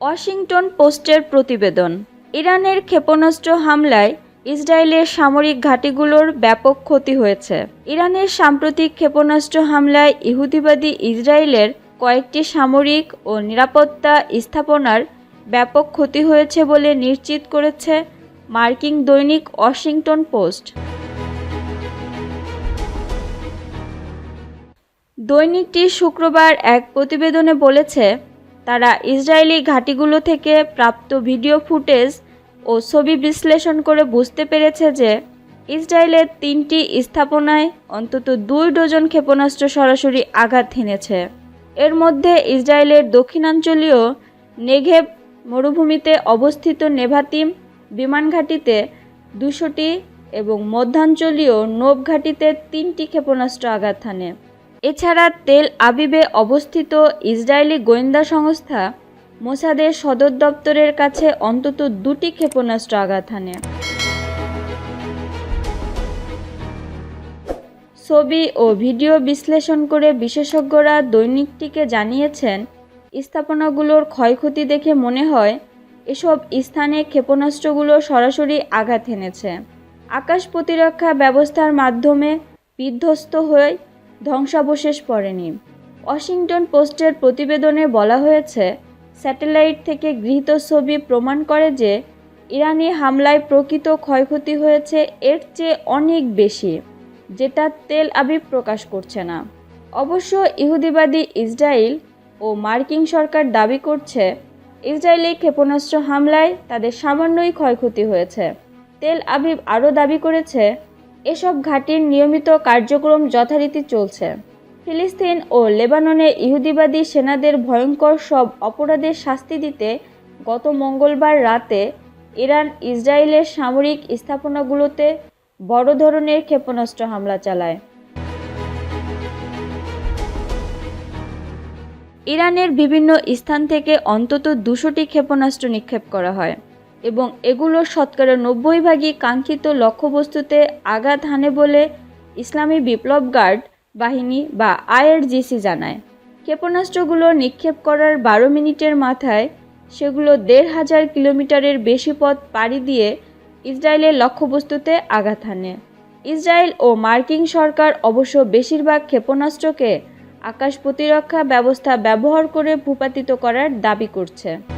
Washington পোস্টের প্রতিবেদন। ইরানের ক্ষেপণাস্ত্র হামলায় ইসরায়েলের সামরিক ঘাঁটিগুলোর ব্যাপক ক্ষতি হয়েছে। ইরানের সাম্প্রতিক ক্ষেপণাস্ত্র হামলায় ইহুদিবাদী ইসরায়েলের কয়েকটি সামরিক ও নিরাপত্তা স্থাপনার ব্যাপক ক্ষতি হয়েছে বলে নিশ্চিত করেছে মার্কিন দৈনিক ওয়াশিংটন পোস্ট। দৈনিকটি শুক্রবার এক প্রতিবেদনে বলেছে তারা ইসরায়েলি ঘাঁটিগুলো থেকে প্রাপ্ত ভিডিও ফুটেজ ও ছবি বিশ্লেষণ করে বুঝতে পেরেছে যে ইসরায়েলের তিনটি স্থাপনায় অন্তত দুই ডজন ক্ষেপণাস্ত্র সরাসরি আঘাত হেনেছে। এর মধ্যে ইসরায়েলের দক্ষিণাঞ্চলীয় নেঘেব মরুভূমিতে অবস্থিত নেভাতিম বিমান ঘাঁটিতে দুশোটি এবং মধ্যাঞ্চলীয় নোব ঘাঁটিতে তিনটি ক্ষেপণাস্ত্র আঘাত হানে। এছাড়া তেল আবিবে অবস্থিত ইসরায়েলি গোয়েন্দা সংস্থা মোসাদের সদর দপ্তরের কাছে অন্তত দুটি ক্ষেপণাস্ত্র আঘাত হানে। ছবি ও ভিডিও বিশ্লেষণ করে বিশেষজ্ঞরা দৈনিকটিকে জানিয়েছেন, স্থাপনাগুলোর ক্ষয়ক্ষতি দেখে মনে হয়, এসব স্থানে ক্ষেপণাস্ত্রগুলো সরাসরি আঘাত হেনেছে আকাশ প্রতিরক্ষা ব্যবস্থার মাধ্যমে বিধ্বস্ত হয়ে ধ্বংসাবশেষ পড়েনি। ওয়াশিংটন পোস্টের প্রতিবেদনে বলা হয়েছে, স্যাটেলাইট থেকে গৃহীত ছবি প্রমাণ করে যে ইরানি হামলায় প্রকৃত ক্ষয়ক্ষতি হয়েছে এর চেয়ে অনেক বেশি, যেটা তেল আবিব প্রকাশ করছে না। অবশ্য ইহুদিবাদী ইসরায়েল ও মার্কিন সরকার দাবি করছে ইসরায়েলি ক্ষেপণাস্ত্র হামলায় তাদের সামান্যই ক্ষয়ক্ষতি হয়েছে। তেল আবিব আরও দাবি করেছে এসব ঘাঁটির নিয়মিত কার্যক্রম যথারীতি চলছে। ফিলিস্তিন ও লেবাননে ইহুদিবাদী সেনাদের ভয়ঙ্কর সব অপরাধের শাস্তি দিতে গত মঙ্গলবার রাতে ইরান ইসরায়েলের সামরিক স্থাপনাগুলোতে বড় ধরনের ক্ষেপণাস্ত্র হামলা চালায়। ইরানের বিভিন্ন স্থান থেকে অন্তত দুশোটি ক্ষেপণাস্ত্র নিক্ষেপ করা হয়। এবং এগুলোর শতকরা নব্বই ভাগই কাঙ্ক্ষিত লক্ষ্যবস্তুতে আঘাত হানে বলে ইসলামী বিপ্লব গার্ড বাহিনী বা আইআরজিসি জানায়। ক্ষেপণাস্ত্রগুলো নিক্ষেপ করার বারো মিনিটের মাথায় সেগুলো দেড় হাজার কিলোমিটারের বেশি পথ পাড়ি দিয়ে ইসরায়েলের লক্ষ্যবস্তুতে আঘাত হানে। ইসরায়েল ও মার্কিন সরকার অবশ্য বেশিরভাগ ক্ষেপণাস্ত্রকে আকাশ প্রতিরক্ষা ব্যবস্থা ব্যবহার করে ভূপাতিত করার দাবি করছে।